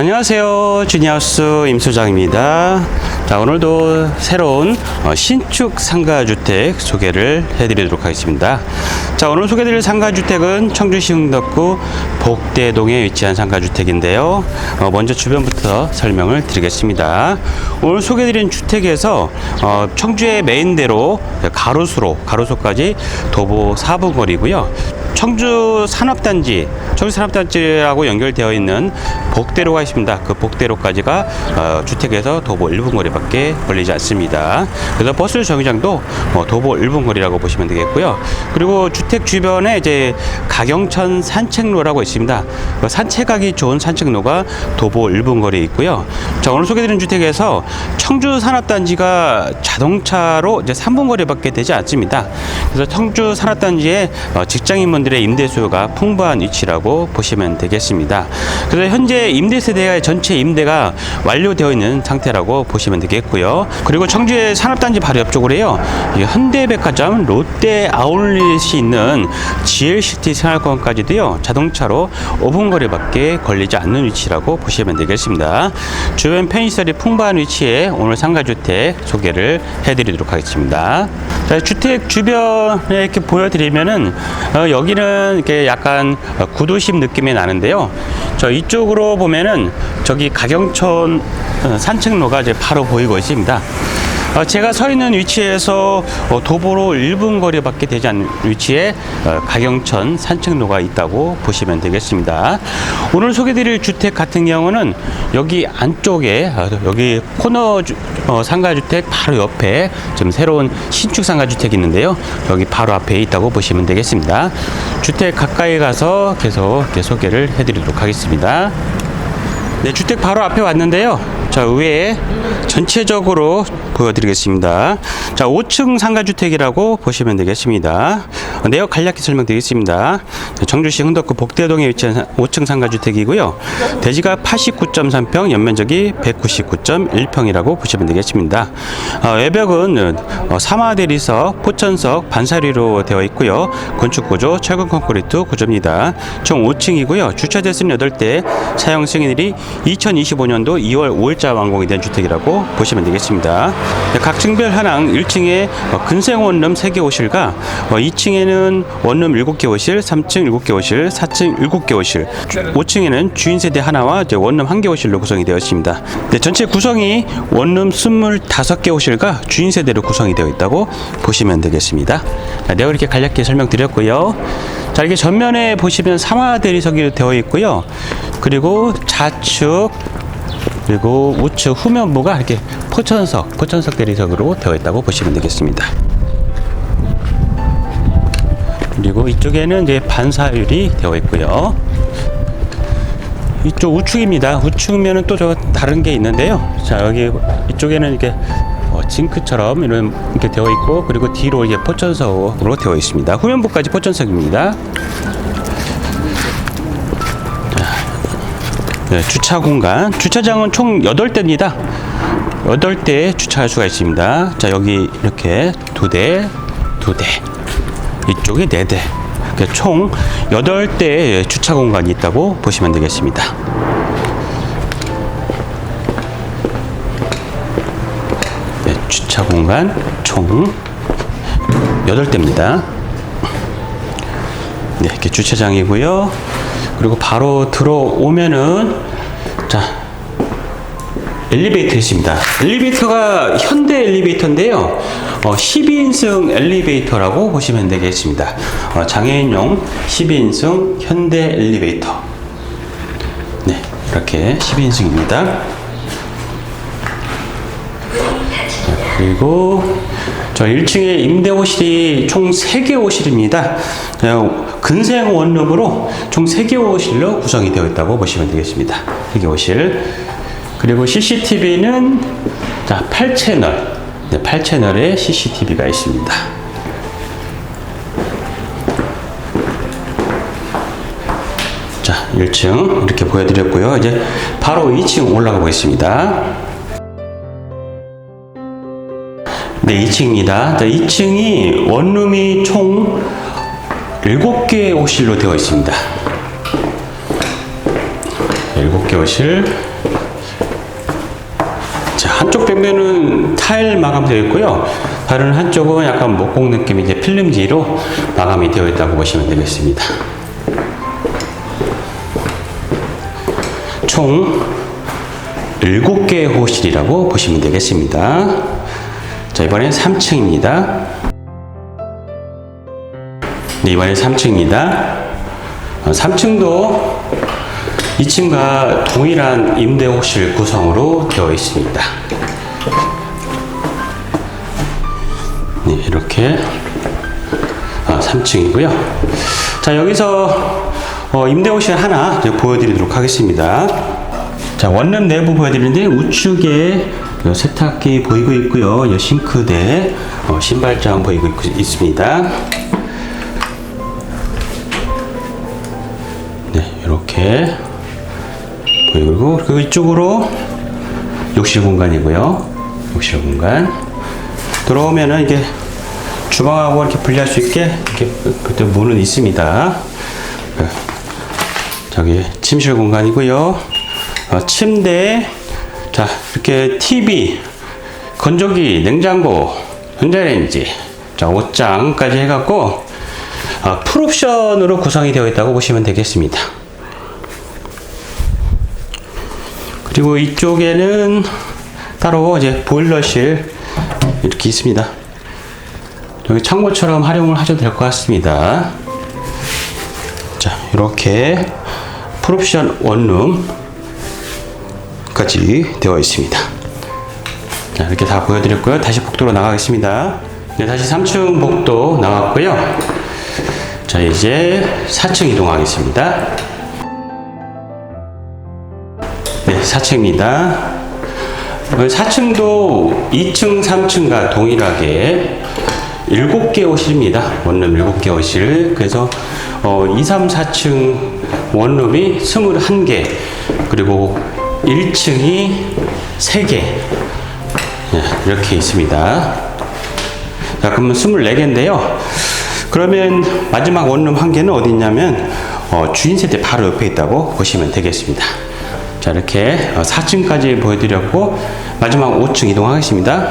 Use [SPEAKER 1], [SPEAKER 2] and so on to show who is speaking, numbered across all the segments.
[SPEAKER 1] 안녕하세요. 주니하우스 임소장입니다. 자, 오늘도 새로운 어, 신축 상가주택 소개를 해드리도록 하겠습니다. 자, 오늘 소개드릴 상가주택은 청주시 흥덕구 복대동에 위치한 상가주택인데요. 어, 먼저 주변부터 설명을 드리겠습니다. 오늘 소개드린 주택에서 어, 청주의 메인대로 가로수로, 가로수까지 도보 4분 거리고요. 청주 산업단지, 청주 산업단지하고 연결되어 있는 복대로가 있습니다. 그 복대로까지가 어, 주택에서 도보 1분 거리밖에 걸리지 않습니다. 그래서 버스 정류장도 어, 도보 1분 거리라고 보시면 되겠고요. 그리고 주택 주변에 이제 가경천 산책로라고 있습니다. 그 산책하기 좋은 산책로가 도보 1분 거리에 있고요. 자, 오늘 소개드린 주택에서 청주 산업단지가 자동차로 이제 3분 거리밖에 되지 않습니다. 그래서 청주 산업단지에 어, 직장인분들의 임대 수요가 풍부한 위치라고 보시면 되겠습니다. 그래서 현재 임대 세대의 전체 임대가 완료되어 있는 상태라고 보시면 되겠 고요. 그리고 청주의 산업단지 바로 옆쪽으로요. 이 현대백화점, 롯데 아울렛이 있는 GLCT 생활권까지도요. 자동차로 5분 거리밖에 걸리지 않는 위치라고 보시면 되겠습니다. 주변 편의시설이 풍부한 위치에 오늘 상가주택 소개를 해드리도록 하겠습니다. 자, 주택 주변에 이렇게 보여드리면은 어, 여기는 이렇게 약간 어, 구도심 느낌이 나는데요. 저 이쪽으로 보면은 저기 가경천 어, 산책로가 이제 바로 보이고 있습니다. 어, 제가 서 있는 위치에서 어, 도보로 1분 거리밖에 되지 않는 위치에 어, 가경천 산책로가 있다고 보시면 되겠습니다. 오늘 소개드릴 주택 같은 경우는 여기 안쪽에 어, 여기 코너 상가주택 바로 옆에 좀 새로운 신축 상가주택이 있는데요. 여기 바로 앞에 있다고 보시면 되겠습니다. 주택 가까이 가서 계속 소개를 해드리도록 하겠습니다. 네, 주택 바로 앞에 왔는데요. 자, 위에 전체적으로 보여드리겠습니다. 자, 5층 상가주택이라고 보시면 되겠습니다. 어, 내역 간략히 설명드리겠습니다. 네, 청주시 흥덕구 복대동에 위치한 사- 5층 상가주택이고요. 대지가 89.3평, 연면적이 199.1평이라고 보시면 되겠습니다. 어, 외벽은 어, 사마대리석, 포천석, 반사리로 되어 있고요. 건축구조, 철근 콘크리트 구조입니다. 총 5층이고요. 주차 대 수는 8대, 사용 승인일이 2025년도 2월 5일 자 완공이 된 주택이라고 보시면 되겠습니다. 네, 각 층별 하랑 1층에 어, 근생 원룸 3개 호실과 2층에는 원룸 7개 호실, 3층 7개 호실, 4층 7개 호실, 5층에는 주인 세대 하나와 원룸 1개 호실로 구성이 되어 있습니다. 네, 전체 구성이 원룸 25개 호실과 주인 세대로 구성이 되어 있다고 보시면 되겠습니다. 자, 내가 이렇게 간략히 설명드렸고요. 자, 이렇게 전면에 보시면 삼화 대리석이 되어 있고요. 그리고 좌측 그리고 우측 후면부가 이렇게 포천석, 포천석 대리석으로 되어 있다고 보시면 되겠습니다. 그리고 이쪽에는 이제 반사율이 되어 있고요. 이쪽 우측입니다. 우측면은 또 저 다른 게 있는데요. 자 여기 이쪽에는 이렇게 어, 징크처럼 이런 이렇게 되어 있고 그리고 뒤로 이제 포천석으로 되어 있습니다. 후면부까지 포천석입니다. 네, 주차 공간. 주차장은 총 8대입니다. 8대 주차할 수가 있습니다. 자, 여기 이렇게 두 대, 두 대. 이쪽에 네 대. 이렇게 총 8대의 주차 공간이 있다고 보시면 되겠습니다. 네, 주차 공간 총 8대입니다. 네, 이렇게 주차장이고요. 그리고 바로 들어오면은 자 엘리베이터 있습니다. 엘리베이터가 현대 엘리베이터인데요. 어, 12인승 엘리베이터라고 보시면 되겠습니다. 어, 장애인용 12인승 현대 엘리베이터. 네, 이렇게 12인승입니다. 그리고 저 1층에 임대 호실이 총 3개 호실입니다. 어, 근생 원룸으로 총 3개 호실로 구성이 되어 있다고 보시면 되겠습니다. 3개 호실. 그리고 CCTV는 자, 8채널. 네, 8채널의 CCTV가 있습니다. 자, 1층 이렇게 보여드렸고요. 이제 바로 2층 올라가 보겠습니다. 네, 2층입니다. 2층이 원룸이 총 7개의 호실로 되어 있습니다. 7개 호실. 자, 한쪽 벽면은 타일 마감 되어 있고요. 다른 한쪽은 약간 목공 느낌 이제 필름지로 마감이 되어 있다고 보시면 되겠습니다. 총 7개의 호실이라고 보시면 되겠습니다. 자, 이번엔 3층입니다. 네, 이번엔 3층입니다. 3층도 2층과 동일한 임대 호실 구성으로 되어 있습니다. 네, 이렇게 아, 3층이고요. 자, 여기서 어, 임대 호실 하나 보여드리도록 하겠습니다. 자, 원룸 내부 보여드리는데 우측에 요 세탁기 보이고 있고요. 요 싱크대, 어, 신발장 보이고 있, 있습니다. 네, 이렇게 보이고 그리고 이쪽으로 욕실 공간이고요. 욕실 공간 들어오면은 이게 주방하고 이렇게 분리할 수 있게 이렇게 그때 문은 있습니다. 네. 저기 침실 공간이고요. 어, 침대, 자 이렇게 TV, 건조기, 냉장고, 전자레인지, 자 옷장까지 해갖고 어, 풀옵션으로 구성이 되어 있다고 보시면 되겠습니다. 그리고 이쪽에는 따로 이제 보일러실 이렇게 있습니다. 여기 창고처럼 활용을 하셔도 될 것 같습니다. 자, 이렇게 풀옵션 원룸 까지 되어 있습니다. 자, 이렇게 다 보여드렸고요. 다시 복도로 나가겠습니다. 네, 다시 3층 복도 나왔고요. 자, 이제 4층 이동하겠습니다. 네, 4층입니다. 4층도 2층, 3층과 동일하게 7개 호실입니다. 원룸 7개 호실. 그래서 어, 2, 3, 4층 원룸이 21개, 그리고 1층이 3개. 네, 이렇게 있습니다. 자, 그러면 24개인데요. 그러면 마지막 원룸 한 개는 어디 있냐면 어, 주인 세대 바로 옆에 있다고 보시면 되겠습니다. 자, 이렇게 4층까지 보여드렸고 마지막 5층 이동하겠습니다.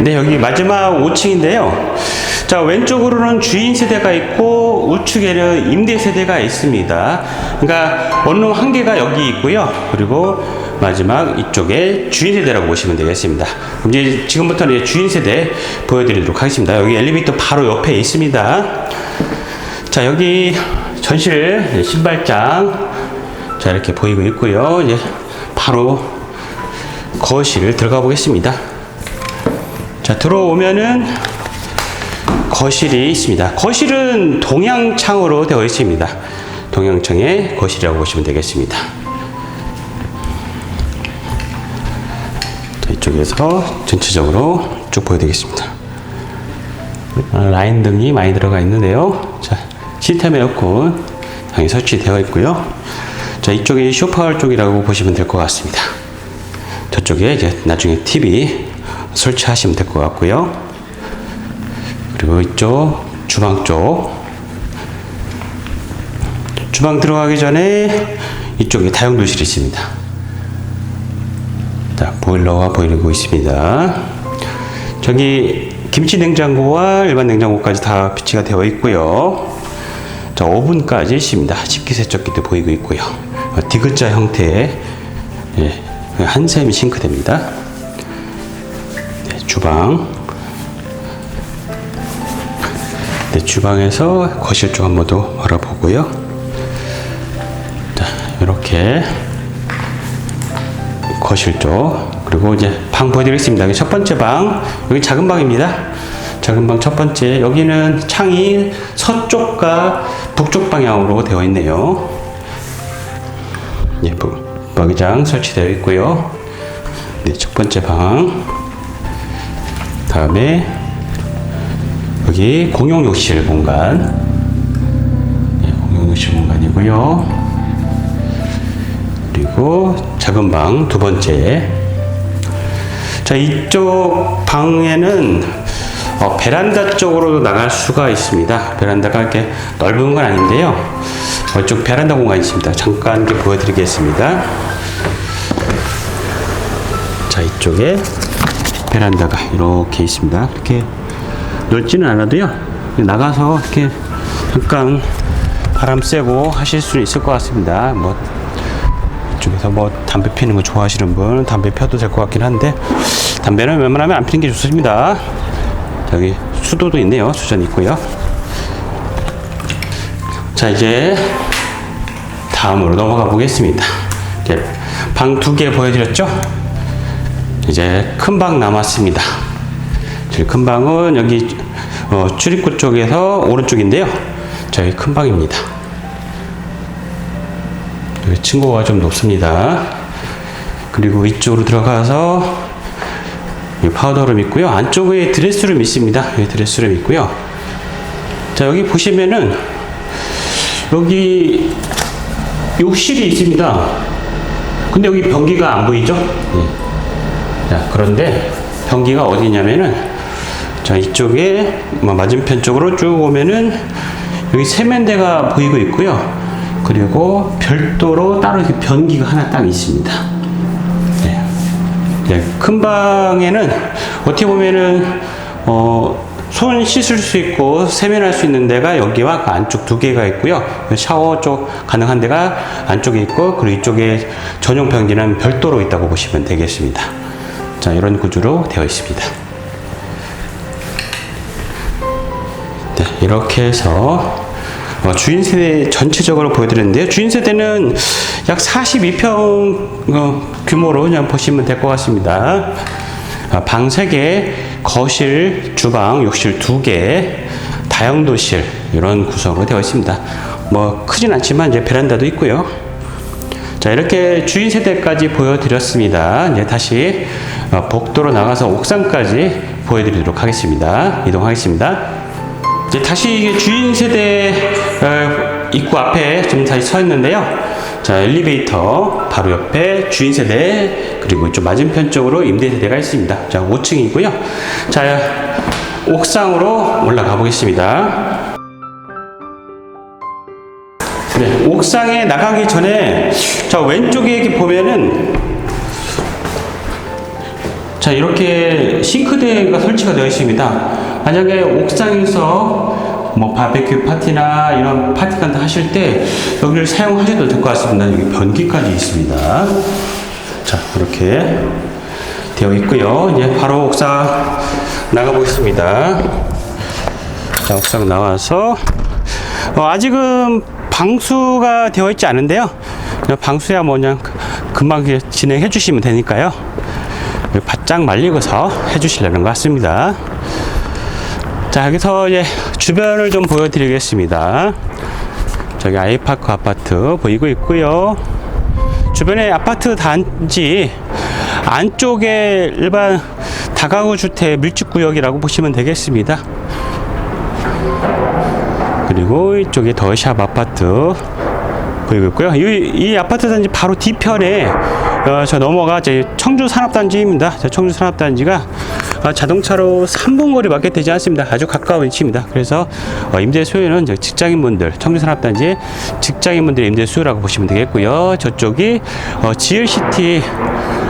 [SPEAKER 1] 네, 여기 마지막 5층인데요. 자, 왼쪽으로는 주인 세대가 있고 우측에는 임대 세대가 있습니다. 그러니까 원룸 한 개가 여기 있고요. 그리고 마지막 이쪽에 주인 세대라고 보시면 되겠습니다. 이제 지금부터는 이제 주인 세대 보여드리도록 하겠습니다. 여기 엘리베이터 바로 옆에 있습니다. 자, 여기 전실 신발장 자 이렇게 보이고 있고요. 이제 바로 거실 들어가 보겠습니다. 자 들어오면은 거실이 있습니다. 거실은 동양창으로 되어 있습니다. 동양창의 거실이라고 보시면 되겠습니다. 자, 이쪽에서 전체적으로 쭉 보여드리겠습니다. 아, 라인 등이 많이 들어가 있는데요. 자, 시스템 에어컨 당연히 설치되어 있고요. 자, 이쪽이 쇼파월 쪽이라고 보시면 될 것 같습니다. 저쪽에 이제 나중에 TV 설치하시면 될 것 같고요. 그리고 이쪽 주방 쪽 주방 들어가기 전에 이쪽에 다용도실이 있습니다. 자, 보일러가 보이고 있습니다. 저기 김치 냉장고와 일반 냉장고까지 다 비치가 되어 있고요. 자, 오븐까지 있습니다. 식기 세척기도 보이고 있고요. 어, 디귿자 형태의 예, 한샘 싱크대입니다. 네, 주방. 네, 주방에서 거실 쪽 한번 더 알아보고요. 자, 이렇게 거실 쪽 그리고 이제 방 보여드리겠습니다. 첫 번째 방 여기 작은 방입니다. 작은 방 첫 번째 여기는 창이 서쪽과 북쪽 방향으로 되어 있네요. 예, 부기장 설치되어 있고요. 네, 첫 번째 방. 다음에 여기 공용 욕실 공간. 예, 공용 욕실 공간이고요. 그리고 작은 방 두 번째. 자, 이쪽 방에는 어, 베란다 쪽으로 나갈 수가 있습니다. 베란다가 이렇게 넓은 건 아닌데요. 어, 이쪽 베란다 공간이 있습니다. 잠깐 이렇게 보여드리겠습니다. 이쪽에 베란다가 이렇게 있습니다. 이렇게 넓지는 않아도요. 나가서 이렇게 잠깐 바람 쐬고 하실 수 있을 것 같습니다. 뭐 이쪽에서 뭐 담배 피는 거 좋아하시는 분 담배 펴도 될 것 같긴 한데 담배는 웬만하면 안 피는 게 좋습니다. 여기 수도도 있네요. 수전 있고요. 자 이제 다음으로 넘어가 보겠습니다. 방 두 개 보여드렸죠? 이제 큰 방 남았습니다. 제일 큰 방은 여기 어, 출입구 쪽에서 오른쪽인데요. 저희 큰 방입니다. 여기 층고가 좀 높습니다. 그리고 이쪽으로 들어가서 이 파우더룸 있고요. 안쪽에 드레스룸 있습니다. 여기 드레스룸 있고요. 자 여기 보시면은 여기 욕실이 있습니다. 근데 여기 변기가 안 보이죠? 예. 자, 그런데 변기가 어디냐면은 자, 이쪽에 뭐 맞은편 쪽으로 쭉 오면은 여기 세면대가 보이고 있고요. 그리고 별도로 따로 이렇게 변기가 하나 딱 있습니다. 네. 네, 큰 방에는 어떻게 보면은 어, 손 씻을 수 있고 세면할 수 있는 데가 여기와 그 안쪽 두 개가 있고요. 그 샤워 쪽 가능한 데가 안쪽에 있고 그리고 이쪽에 전용 변기는 별도로 있다고 보시면 되겠습니다. 자 이런 구조로 되어 있습니다. 네, 이렇게 해서 어, 주인 세대 전체적으로 보여드렸는데요. 주인 세대는 약 42평 어, 규모로 그냥 보시면 될 것 같습니다. 아, 방 3개, 거실, 주방, 욕실 2개, 다용도실 이런 구성으로 되어 있습니다. 뭐 크진 않지만 이제 베란다도 있고요. 자 이렇게 주인 세대까지 보여드렸습니다. 이제 다시 어, 복도로 나가서 옥상까지 보여드리도록 하겠습니다. 이동하겠습니다. 이제 다시 주인 세대 어, 입구 앞에 좀 다시 서 있는데요. 자, 엘리베이터 바로 옆에 주인 세대 그리고 이쪽 맞은편 쪽으로 임대 세대가 있습니다. 자, 5층이고요. 자, 옥상으로 올라가 보겠습니다. 네, 옥상에 나가기 전에 자, 왼쪽에 보면은 자, 이렇게 싱크대가 설치가 되어 있습니다. 만약에 옥상에서 뭐 바베큐 파티나 이런 파티 거 하실 때 여기를 사용하셔도 될 것 같습니다. 여기 변기까지 있습니다. 자, 이렇게 되어 있고요. 이제 바로 옥상 나가 보겠습니다. 자, 옥상 나와서 어, 아직은 방수가 되어 있지 않은데요. 방수야 뭐냐 금방 진행해 주시면 되니까요. 바짝 말리고서 해 주시려는 것 같습니다. 자, 여기서 이제 주변을 좀 보여드리겠습니다. 저기 아이파크 아파트 보이고 있고요. 주변에 아파트 단지 안쪽에 일반 다가구 주택 밀집 구역이라고 보시면 되겠습니다. 그리고 이쪽에 더샵 아파트 보이고 있고요. 이, 이 아파트 단지 바로 뒤편에 어, 저 넘어가 제 청주 산업단지입니다. 저 청주 산업단지가 어, 자동차로 3분 거리 밖에 되지 않습니다. 아주 가까운 위치입니다. 그래서 어, 임대 수요는 저 직장인분들 청주 산업단지 직장인분들 임대 수요라고 보시면 되겠고요. 저쪽이 어, GLCT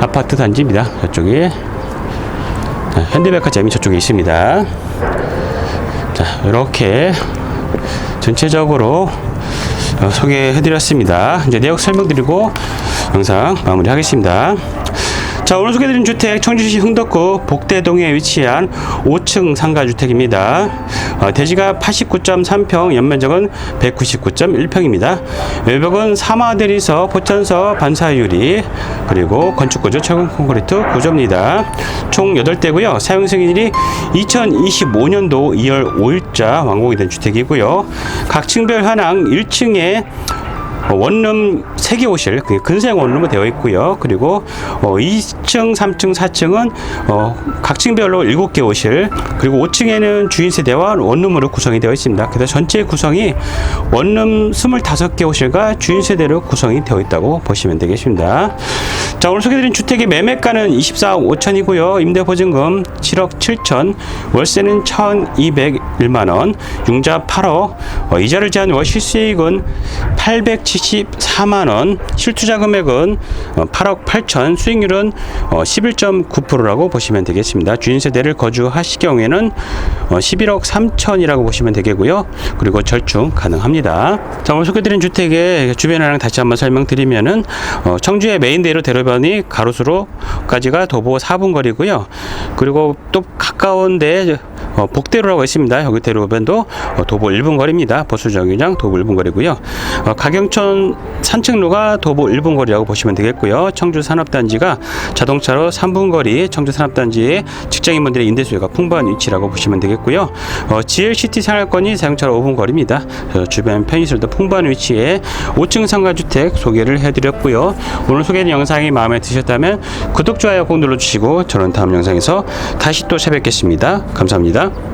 [SPEAKER 1] 아파트 단지입니다. 저쪽이 자, 현대백화점이 저쪽에 있습니다. 자, 이렇게 전체적으로 어, 소개해드렸습니다. 이제 내역 설명드리고 영상 마무리하겠습니다. 자 오늘 소개드린 주택 청주시 흥덕구 복대동에 위치한 5층 상가주택입니다. 어, 대지가 89.3평, 연면적은 199.1평입니다. 외벽은 사마대리석, 포천석, 반사유리, 그리고 건축구조 철근 콘크리트 구조입니다. 총 8대고요. 사용 승인일이 2025년도 2월 5일자 완공이 된 주택이고요. 각 층별 현황 1층에 어, 원룸 3개 호실, 그게 근생 원룸으로 되어 있고요. 그리고 어, 2층, 3층, 4층은 어, 각 층별로 7개 호실, 그리고 5층에는 주인 세대와 원룸으로 구성이 되어 있습니다. 그래서 전체 구성이 원룸 25개 호실과 주인 세대로 구성이 되어 있다고 보시면 되겠습니다. 자, 자, 오늘 소개드린 주택의 매매가는 24억 5천이고요. 임대 보증금 7억 7천, 월세는 1,201만 원, 융자 8억, 어, 이자를 제한 월시 수익은 874만 원, 실투자 금액은 어, 8억 8천, 수익률은 어, 11.9%라고 보시면 되겠습니다. 주인 세대를 거주하실 경우에는 어, 11억 3천이라고 보시면 되겠고요. 그리고 절충 가능합니다. 자, 오늘 소개드린 주택의 주변이랑 다시 한번 설명드리면은 어, 청주의 메인데이로 대로변이 가로수로까지가 도보 4분 거리고요. 그리고 또 가까운데 어, 복대로라고 있습니다. 여기 대로변도 어, 도보 1분 거리입니다. 보수정류장 도보 1분 거리고요. 어, 가경천 산책로가 도보 1분 거리라고 보시면 되겠고요. 청주 산업단지가 자동차로 3분 거리 청주 산업단지에 직장인분들의 임대수요가 풍부한 위치라고 보시면 되겠고요. 어, GLCT 생활권이 자동차로 5분 거리입니다. 그래서 주변 편의시설도 풍부한 위치에 5층 상가주택 소개를 해드렸고요. 오늘 소개된 영상이 마음에 드셨다면 구독, 좋아요 꼭 눌러주시고 저는 다음 영상에서 다시 또 찾아뵙겠습니다. 감사합니다.